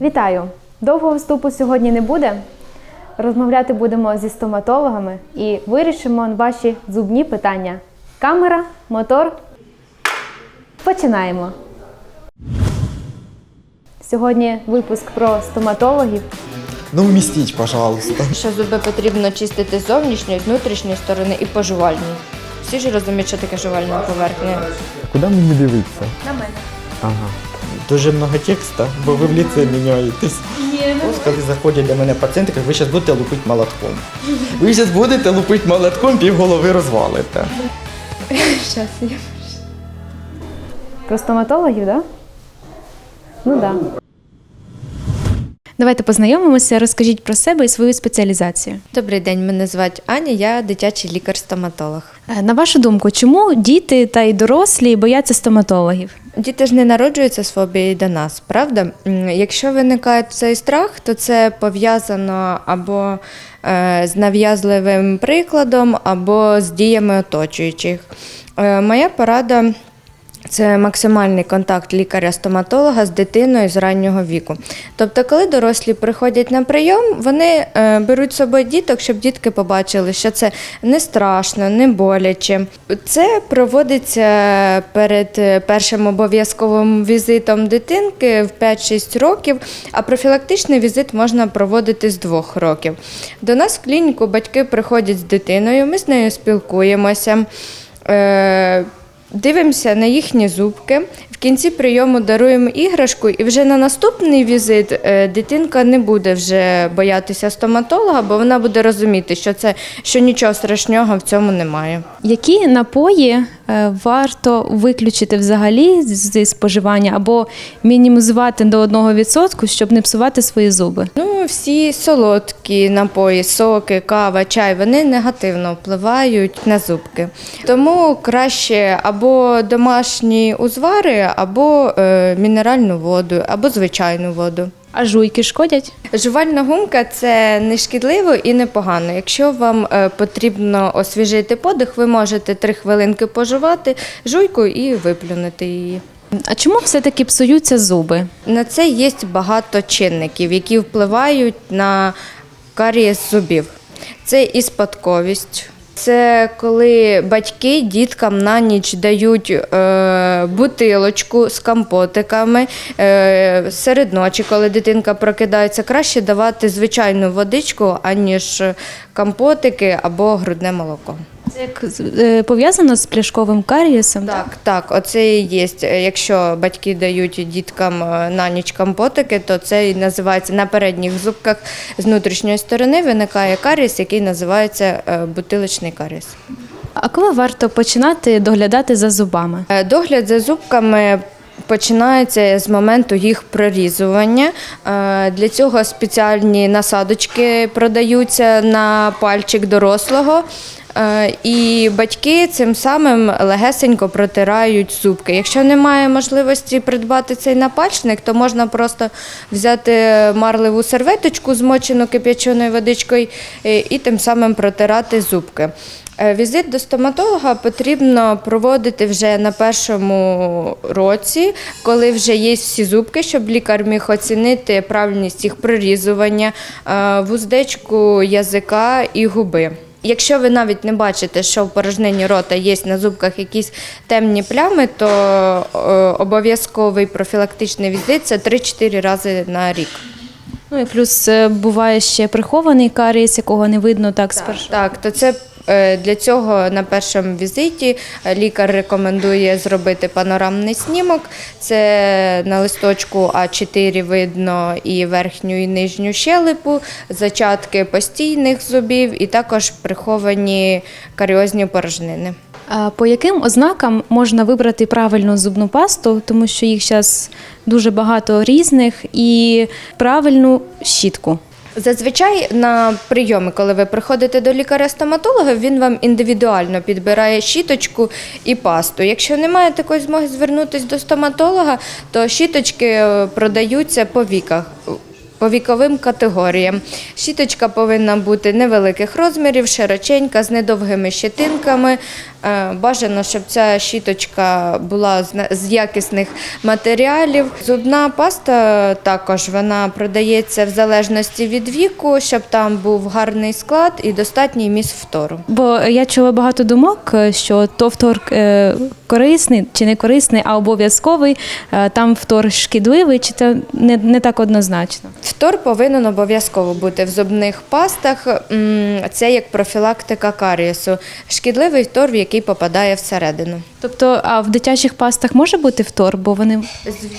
Вітаю! Довгого вступу сьогодні не буде. Розмовляти будемо зі стоматологами і вирішимо ваші зубні питання. Камера, мотор. Починаємо. Сьогодні випуск про стоматологів. Ну, вмістіть, пожалуйста. Що зуби потрібно чистити з зовнішньої, з внутрішньої сторони і по жувальній. Всі ж розуміють, що таке жувальна поверхня. Куди мені дивитися? На мене. Ага. Дуже много текста, бо ви в ліце міняєтесь. Ось коли заходять до мене пацієнти, кажуть, ви зараз будете лупити молотком. Ви зараз будете лупити молотком, пів голови розвалите. Щас я. Про стоматологів, так? Да? Ну так. Да. Давайте познайомимося, розкажіть про себе і свою спеціалізацію. Добрий день, мене звати Аня, я дитячий лікар-стоматолог. Е, На вашу думку, чому діти та й дорослі бояться стоматологів? Діти ж не народжуються з фобією до нас, правда? Якщо виникає цей страх, то це пов'язано або е, з нав'язливим прикладом, або з діями оточуючих. Е, моя порада. Це максимальний контакт лікаря-стоматолога з дитиною з раннього віку. Тобто, коли дорослі приходять на прийом, вони е, беруть з собою діток, щоб дітки побачили, що це не страшно, не боляче. Це проводиться перед е, першим обов'язковим візитом дитинки в 5-6 років, а профілактичний візит можна проводити з 2 років. До нас в клініку батьки приходять з дитиною, ми з нею спілкуємося. Дивимося на їхні зубки. В кінці прийому даруємо іграшку, і вже на наступний візит е, дитинка не буде вже боятися стоматолога, бо вона буде розуміти, що це що нічого страшного в цьому немає. Які напої варто виключити взагалі зі споживання або мінімізувати до 1%, щоб не псувати свої зуби? Ну, всі солодкі напої, соки, кава, чай, вони негативно впливають на зубки. Тому краще або домашні узвари, або е, мінеральну воду, або звичайну воду. А жуйки шкодять? Жувальна гумка це не шкідливо і не погано. Якщо вам е, потрібно освіжити подих, ви можете три хвилинки пожувати жуйку і виплюнути її. А чому все-таки псуються зуби? На це є багато чинників, які впливають на карієс зубів. Це і спадковість. Це коли батьки діткам на ніч дають е, бутилочку з компотиками е, серед ночі, коли дитинка прокидається, краще давати звичайну водичку, аніж компотики або грудне молоко. Це як е, пов'язано з пляшковим карієсом? Так, так, оце і є. Якщо батьки дають діткам е, на ніч компотики, то це і називається на передніх зубках з внутрішньої сторони виникає каріс, який називається е, бутилочний каріс. А коли варто починати доглядати за зубами? Е, Догляд за зубками. Починається з моменту їх прорізування. Е, Для цього спеціальні насадочки продаються на пальчик дорослого. Е, І батьки цим самим легесенько протирають зубки. Якщо немає можливості придбати цей напальчник, то можна просто взяти марливу серветочку, змочену кип'яченою водичкою, е, і тим самим протирати зубки. Е, Візит до стоматолога потрібно проводити вже на першому році, коли вже є всі зубки, щоб лікар міг оцінити правильність їх прорізування, вуздечку язика і губи. Якщо ви навіть не бачите, що в порожнині рота є на зубках якісь темні плями, то е, обов'язковий профілактичний візит це 3-4 рази на рік. Ну і плюс е, буває ще прихований карієс, якого не видно так спершу. Так, то це для цього на першому візиті е, лікар рекомендує зробити панорамний снімок. Це на листочку А4 видно і верхню, і нижню щелепу, зачатки постійних зубів, і також приховані каріозні порожнини. По яким ознакам можна вибрати правильну зубну пасту, тому що їх зараз дуже багато різних, і правильну щітку? Зазвичай на прийоми, коли ви приходите до лікаря-стоматолога, він вам індивідуально підбирає щіточку і пасту. Якщо немає такої змоги звернутися до стоматолога, то щіточки е, продаються по віках. По віковим категоріям. Щіточка повинна бути невеликих розмірів, широченька, з недовгими щетинками, Бажано, щоб ця щіточка була з якісних матеріалів. Зубна паста також вона продається в залежності від віку, щоб там був гарний склад і достатній міст фтору. Бо я чула багато думок, е, що то втор е, корисний чи не корисний, а обов'язковий, е, там втор шкідливий, чи це не, не так однозначно. Фтор повинен обов'язково бути в зубних пастах. Це як профілактика карієсу. Шкідливий фтор, в який попадає всередину. Тобто, а в дитячих пастах може бути втор, бо вони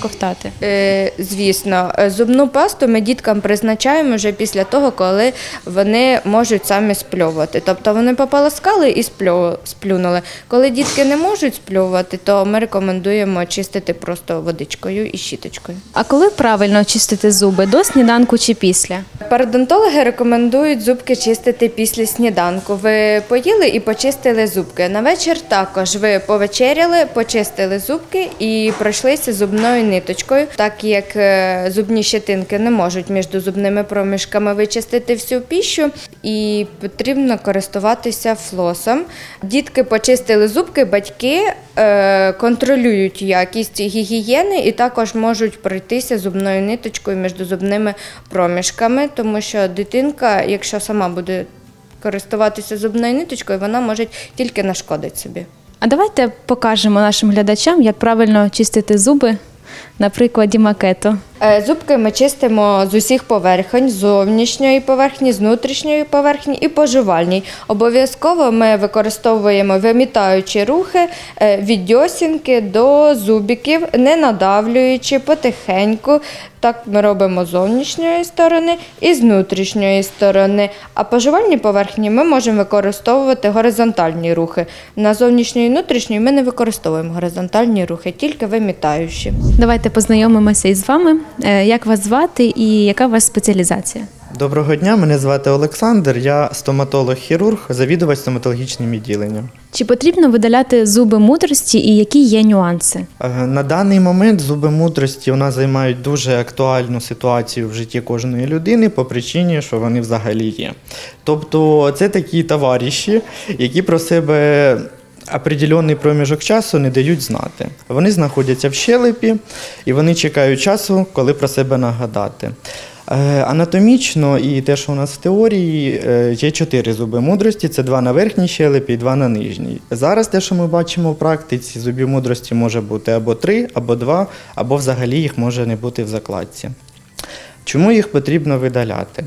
ковтати. Е, Звісно, зубну пасту ми діткам призначаємо вже після того, коли вони можуть самі спльовувати. Тобто вони пополоскали і сплю- сплюнули. Коли дітки не можуть спльовувати, то ми рекомендуємо чистити просто водичкою і щіточкою. А коли правильно чистити зуби до сніданку чи після? Пародонтологи рекомендують зубки чистити після сніданку. Ви поїли і почистили зубки. Вечір також ви повечеряли, почистили зубки і пройшлися зубною ниточкою, так як е, зубні щетинки не можуть між зубними проміжками вичистити всю піщу, і потрібно користуватися флосом. Дітки почистили зубки, батьки е, контролюють якість гігієни і також можуть пройтися зубною ниточкою між зубними проміжками, тому що дитинка, якщо сама буде користуватися зубною ниточкою, вона може тільки нашкодити собі. А давайте покажемо нашим глядачам, як правильно чистити зуби на прикладі макету. Е, Зубки ми чистимо з усіх поверхень, зовнішньої поверхні, з внутрішньої поверхні і поживальній. Обов'язково ми використовуємо вимітаючі рухи е, від дьосінки до зубиків, не надавлюючи потихеньку. Так ми робимо з зовнішньої сторони і з внутрішньої сторони. А поживальні поверхні ми можемо використовувати горизонтальні рухи. На зовнішньої і внутрішньої ми не використовуємо горизонтальні рухи, тільки вимітаючі. Давайте познайомимося із вами. Е, Як вас звати і яка у вас спеціалізація? Доброго дня, мене звати Олександр, я стоматолог-хірург, завідувач стоматологічним відділенням. Чи потрібно видаляти зуби мудрості і які є нюанси? Е, На даний момент зуби мудрості у нас займають дуже актуальну ситуацію в житті кожної людини по причині, що вони взагалі є. Тобто це такі товариші, які про себе определенний проміжок часу не дають знати. Вони знаходяться в щелепі і вони чекають часу, коли про себе нагадати. Е, Анатомічно і те, що у нас в теорії, е, є чотири зуби мудрості: це два на верхній щелепі і два на нижній. Зараз те, що ми бачимо в практиці, зубів мудрості може бути або три, або два, або взагалі їх може не бути в закладці. Чому їх потрібно видаляти?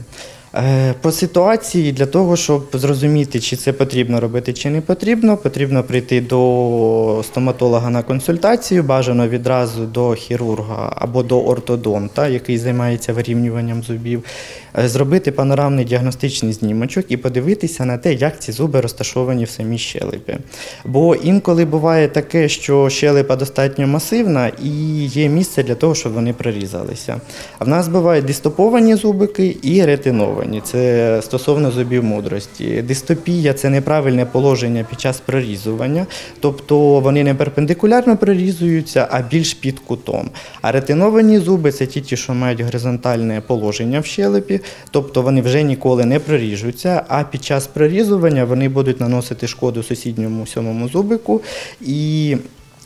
Е, По ситуації, для того, щоб зрозуміти, чи це потрібно робити, чи не потрібно, потрібно прийти до стоматолога на консультацію, бажано відразу до хірурга або до ортодонта, який займається вирівнюванням зубів, е, зробити панорамний діагностичний знімочок і подивитися на те, як ці зуби розташовані в самій щелепі. Бо інколи буває таке, що щелепа достатньо масивна і є місце для того, щоб вони прорізалися. А в нас бувають дистоповані зубики і ретиновані. Це стосовно зубів мудрості. Дистопія це неправильне положення під час прорізування, тобто вони не перпендикулярно прорізуються, а більш під кутом. А ретиновані зуби це ті, ті, що мають горизонтальне положення в щелепі, тобто вони вже ніколи не проріжуться, а під час прорізування вони будуть наносити шкоду сусідньому сьомому зубику і.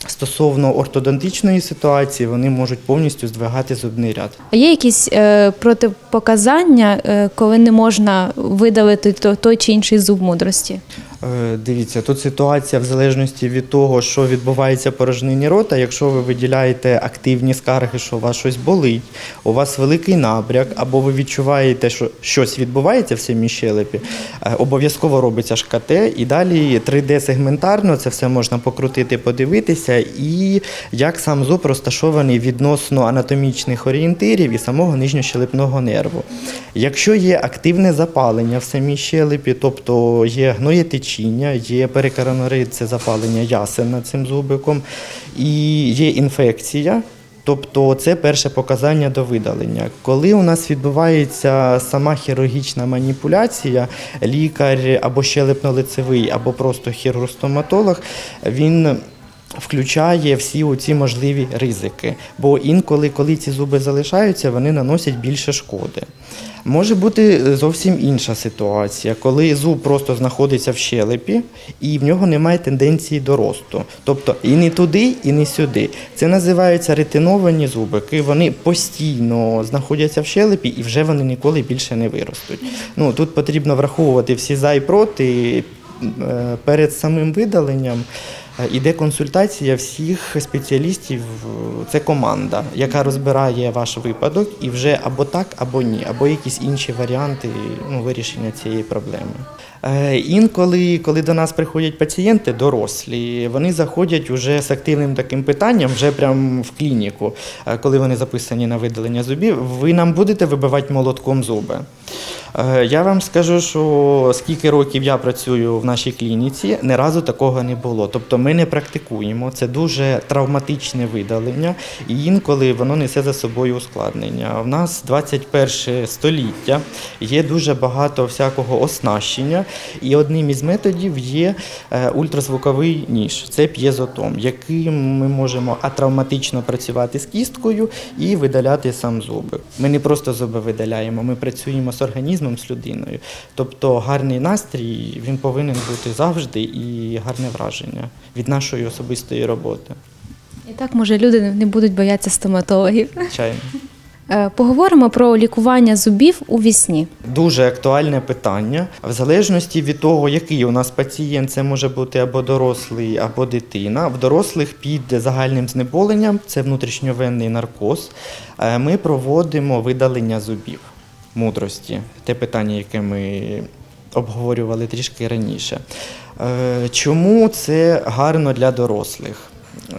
Стосовно ортодонтичної ситуації, вони можуть повністю здвигати зубний ряд. А є якісь е, протипоказання, е, коли не можна видалити то- той чи інший зуб мудрості? Е, Дивіться, тут ситуація в залежності від того, що відбувається порожнині рота. Якщо ви виділяєте активні скарги, що у вас щось болить, у вас великий набряк, або ви відчуваєте, що щось відбувається в самій щелепі, е, обов'язково робиться ШКТ, і далі 3D-сегментарно це все можна покрутити, подивитися, і як сам зуб розташований відносно анатомічних орієнтирів і самого нижньощелепного нерву. Якщо є активне запалення в самій щелепі, тобто є гноєтечіння, є перикаронорит, це запалення ясен над цим зубиком, і є інфекція. Тобто це перше показання до видалення. Коли у нас відбувається сама хірургічна маніпуляція, лікар або щелепно-лицевий, або просто хірург-стоматолог, він включає всі ці можливі ризики. Бо інколи, коли ці зуби залишаються, вони наносять більше шкоди. Може бути зовсім інша ситуація, коли зуб просто знаходиться в щелепі і в нього немає тенденції до росту. Тобто і не туди, і не сюди. Це називаються ретиновані зубики. Вони постійно знаходяться в щелепі і вже вони ніколи більше не виростуть. Ну, тут потрібно враховувати всі за і проти е, перед самим видаленням. Е, Іде консультація всіх спеціалістів. Це команда, яка розбирає ваш випадок і вже або так, або ні, або якісь інші варіанти ну, вирішення цієї проблеми. Е, Інколи, коли до нас приходять пацієнти дорослі, вони заходять уже з активним таким питанням, вже прямо в клініку, е, коли вони записані на видалення зубів. Ви нам будете вибивати молотком зуби. Е, Я вам скажу, що скільки років я працюю в нашій клініці, ні разу такого не було. Тобто ми не практикуємо. Це дуже травматичне видалення, і інколи воно несе за собою ускладнення. У нас 21 століття, є дуже багато всякого оснащення, і одним із методів є е, ультразвуковий ніж. Це п'єзотом, яким ми можемо атравматично працювати з кісткою і видаляти сам зубик. Ми не просто зуби видаляємо, ми працюємо з організмом, з людиною. Тобто гарний настрій він повинен бути завжди і гарне враження від нашої особистої роботи. І так, може, люди не будуть боятися стоматологів. Звичайно. Е, Поговоримо про лікування зубів у вісні. Дуже актуальне питання. В залежності від того, який у нас пацієнт, це може бути або дорослий, або дитина. В дорослих під загальним знеболенням, це внутрішньовенний наркоз. е, Ми проводимо видалення зубів мудрості. Те питання, яке ми обговорювали трішки раніше. Е, Чому це гарно для дорослих?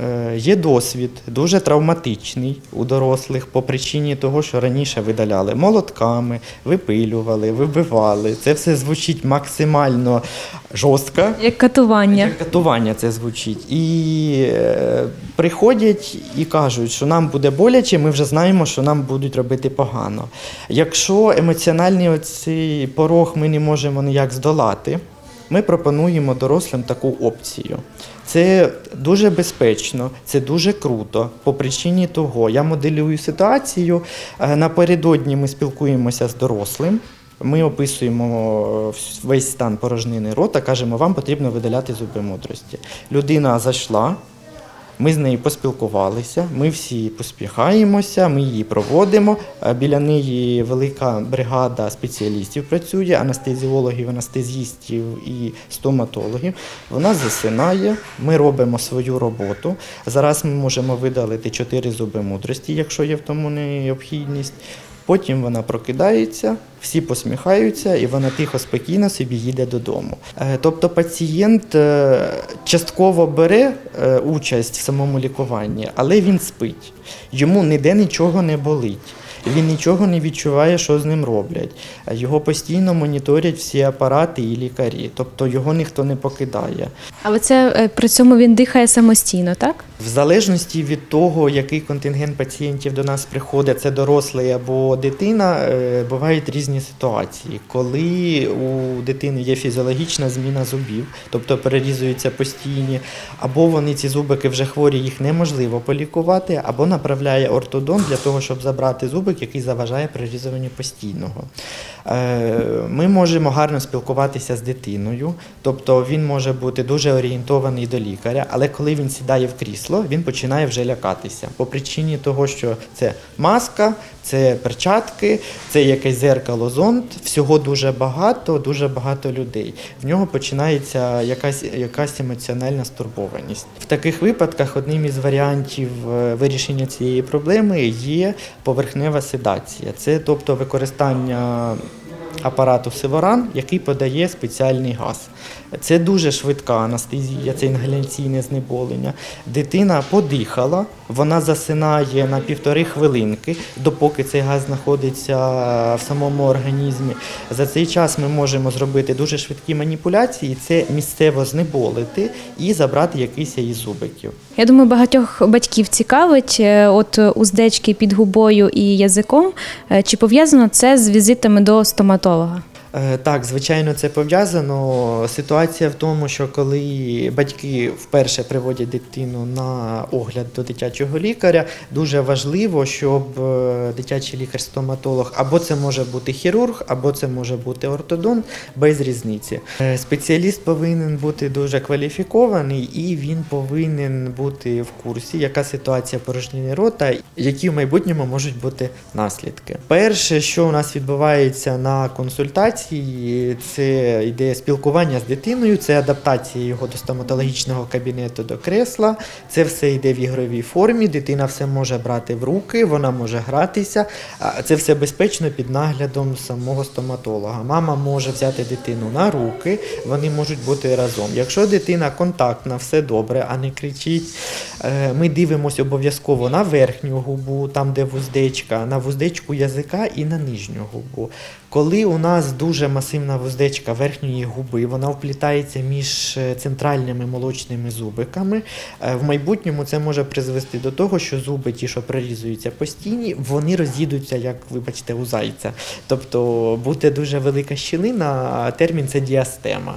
Е, Є досвід дуже травматичний у дорослих по причині того, що раніше видаляли молотками, випилювали, вибивали. Це все звучить максимально жорстко. Як катування. Як катування це звучить. І е, приходять і кажуть, що нам буде боляче, ми вже знаємо, що нам будуть робити погано. Якщо емоціональний оцей порог ми не можемо ніяк здолати, ми пропонуємо дорослим таку опцію. Це дуже безпечно, це дуже круто. По причині того, я моделюю ситуацію. е, Напередодні ми спілкуємося з дорослим. Ми описуємо е, весь стан порожнини рота, кажемо, вам потрібно видаляти зуби мудрості. Людина зайшла, ми з нею поспілкувалися, ми всі поспіхаємося, ми її проводимо. Е, Біля неї велика бригада спеціалістів працює, анестезіологів, анестезістів і стоматологів. Вона засинає, ми робимо свою роботу. Зараз ми можемо видалити чотири зуби мудрості, якщо є в тому необхідність. Потім вона прокидається, всі посміхаються, і вона тихо, спокійно собі їде додому. Е, Тобто пацієнт е, частково бере е, участь в самому лікуванні, але він спить. Йому ніде нічого не болить. Він нічого не відчуває, що з ним роблять. Його постійно моніторять всі апарати і лікарі, тобто його ніхто не покидає. Але це е, при цьому він дихає самостійно, так? В залежності від того, який контингент пацієнтів до нас приходить, це дорослий або дитина, е, бувають різні ситуації. Коли у дитини є фізіологічна зміна зубів, тобто перерізуються постійні, або вони ці зубики вже хворі, їх неможливо полікувати, або направляє ортодонт для того, щоб забрати зубик, який заважає прирізуванню постійного. Е, Ми можемо гарно спілкуватися з дитиною, тобто він може бути дуже орієнтований до лікаря, але коли він сідає в крісло, він починає вже лякатися по причині того, що це маска, це перчатки, це якесь зеркало зонд. Всього дуже багато, дуже багато людей. В нього починається якась, якась емоціональна стурбованість. В таких випадках одним із варіантів е, вирішення цієї проблеми є поверхнева седація. Це тобто використання апарату Севоран, який подає спеціальний газ. Це дуже швидка анестезія, це інгаляційне знеболення. Дитина подихала, вона засинає на півтори хвилинки, допоки цей газ знаходиться в самому організмі. За цей час ми можемо зробити дуже швидкі маніпуляції, це місцево знеболити і забрати якийсь із зубиків. Я думаю, багатьох батьків цікавить, е, от уздечки під губою і язиком. Е, Чи пов'язано це з візитами до стоматолога? Е, Так, звичайно, це пов'язано. Ситуація в тому, що коли батьки вперше приводять дитину на огляд до дитячого лікаря, дуже важливо, щоб е, дитячий лікар-стоматолог або це може бути хірург, або це може бути ортодонт, без різниці. Е, Спеціаліст повинен бути дуже кваліфікований і він повинен бути в курсі, яка ситуація порожнини рота, які в майбутньому можуть бути наслідки. Перше, що у нас відбувається на консультації, це йде спілкування з дитиною, це адаптація його до стоматологічного кабінету до кресла. Це все йде в ігровій формі. Дитина все може брати в руки, вона може гратися. Це все безпечно під наглядом самого стоматолога. Мама може взяти дитину на руки, вони можуть бути разом. Якщо дитина контактна, все добре, а не кричить. е, Ми дивимося обов'язково на верхню губу, там де вуздечка, на вуздечку язика і на нижню губу. Коли у нас дуже масивна вуздечка верхньої губи, вона вплітається між е, центральними молочними зубиками. е, В майбутньому це може призвести до того, що зуби, ті, що прорізуються постійні, вони роз'їдуться, як вибачте, у зайця. Тобто буде дуже велика щілина, а термін це діастема.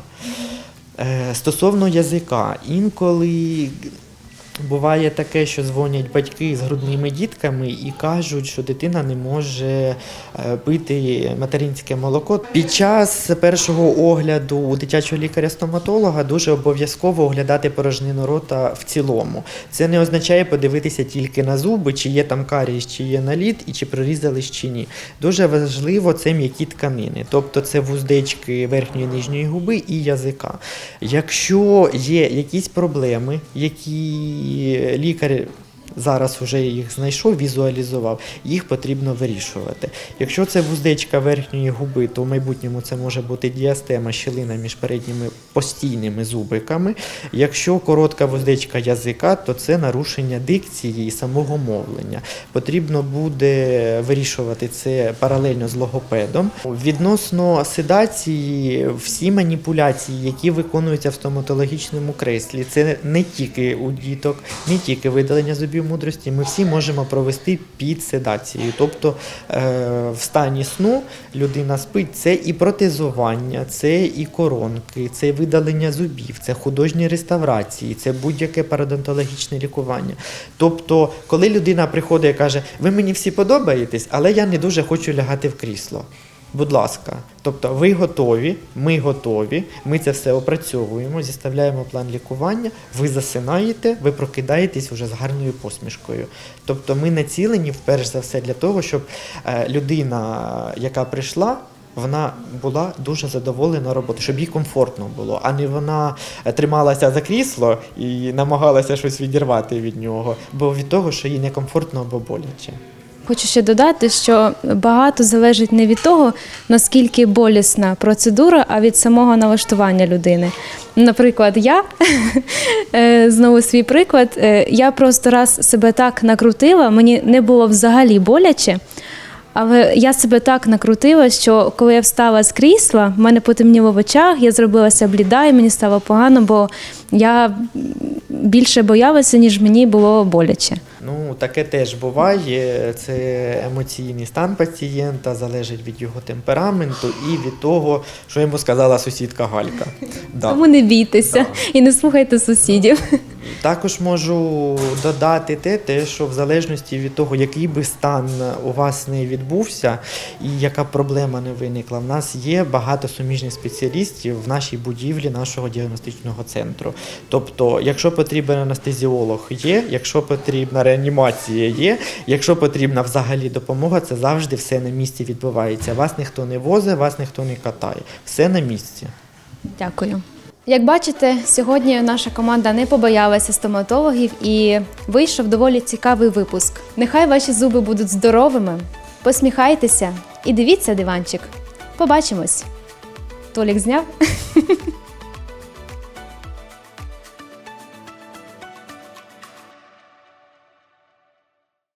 Е, Стосовно язика, інколи буває таке, що дзвонять батьки з грудними дітками і кажуть, що дитина не може е, пити материнське молоко. Під час першого огляду у дитячого лікаря-стоматолога дуже обов'язково оглядати порожнину рота в цілому. Це не означає подивитися тільки на зуби, чи є там карієс, чи є наліт, і чи прорізались чи ні. Дуже важливо це м'які тканини, тобто це вуздечки верхньої нижньої губи і язика. Якщо є якісь проблеми, які лікар зараз вже їх знайшов, візуалізував, їх потрібно вирішувати. Якщо це вуздечка верхньої губи, то в майбутньому це може бути діастема, щілина між передніми постійними зубиками. Якщо коротка вуздечка язика, то це нарушення дикції і самого мовлення. Потрібно буде вирішувати це паралельно з логопедом. Відносно седації, всі маніпуляції, які виконуються в стоматологічному креслі, це не тільки у діток, не тільки видалення зубів мудрості. Ми всі можемо провести під седацією. Тобто е, в стані сну людина спить, це і протезування, це і коронки, це видалення зубів, це художні реставрації, це будь-яке парадонтологічне лікування. Тобто, коли людина приходить і каже, ви мені всі подобаєтесь, але я не дуже хочу лягати в крісло. Будь ласка, тобто ви готові, ми готові, ми це все опрацьовуємо, зіставляємо план лікування, ви засинаєте, ви прокидаєтесь вже з гарною посмішкою. Тобто ми націлені вперше за все для того, щоб е, людина, яка прийшла, вона була дуже задоволена роботою, щоб їй комфортно було, а не вона трималася за крісло і намагалася щось відірвати від нього, бо від того, що їй некомфортно або боляче. Хочу ще додати, що багато залежить не від того, наскільки болісна процедура, а від самого налаштування людини. Наприклад, я е, знову свій приклад, е, я просто раз себе так накрутила, мені не було взагалі боляче. Але я себе так накрутила, що коли я встала з крісла, в мене потемніло в очах, я зробилася бліда, і мені стало погано, бо я більше боялася, ніж мені було боляче. Таке теж буває. Це емоційний стан пацієнта, залежить від його темпераменту і від того, що йому сказала сусідка Галька. Да. Тому не бійтеся Да. і не слухайте сусідів. Також можу додати те, те, що в залежності від того, який би стан у вас не відбувся і яка проблема не виникла, в нас є багато суміжних спеціалістів в нашій будівлі нашого діагностичного центру. Тобто, якщо потрібен анестезіолог, є, якщо потрібна реанімація, є, якщо потрібна взагалі допомога, це завжди все на місці відбувається. Вас ніхто не возить, вас ніхто не катає. Все на місці. Дякую. Як бачите, сьогодні наша команда не побоялася стоматологів і вийшов доволі цікавий випуск. Нехай ваші зуби будуть здоровими, посміхайтеся і дивіться диванчик. Побачимось. Толік зняв.